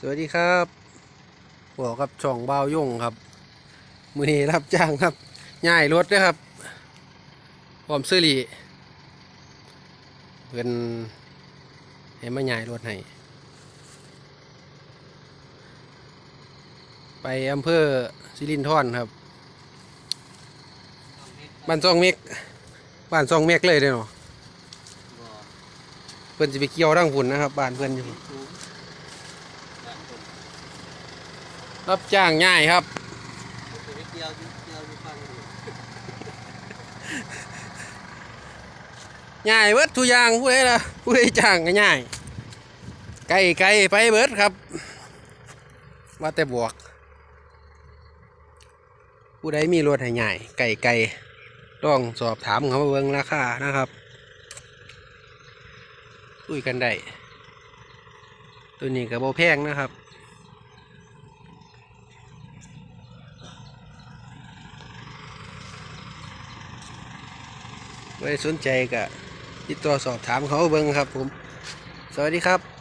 สวัสดีครับบอกกับช่องบ่าวยงครับ มือนี้รับจ้างครับง่ายรถนะครับพร้อมซื้อหลีเพิ่นให้มาง่ายรถให้ ไปอำเภอสิรินธรครับบ้านซองเมกบ้านซองเมกเลยเด้อเนาะเพิ่นจะไปเกี่ยวทั้งฝุ่นนะครับบ้านเพิ่นอยู่ รับจ้างง่ายครับ ง่ายเบิดทุกอย่างผู้ใดล่ะผู้ใดจ้างก็ง่ายไกลไกลไปเบิดครับ ว่าแต่บวก ผู้ใดมีรถให้ง่ายไกลไกลต้องสอบถามเขาเบิ่งราคานะครับคุยกันได้ตัวนี้กับโบแพงนะครับ ไม่สนใจก็ติดต่อสอบถามเขาเบิ้งครับผม สวัสดีครับ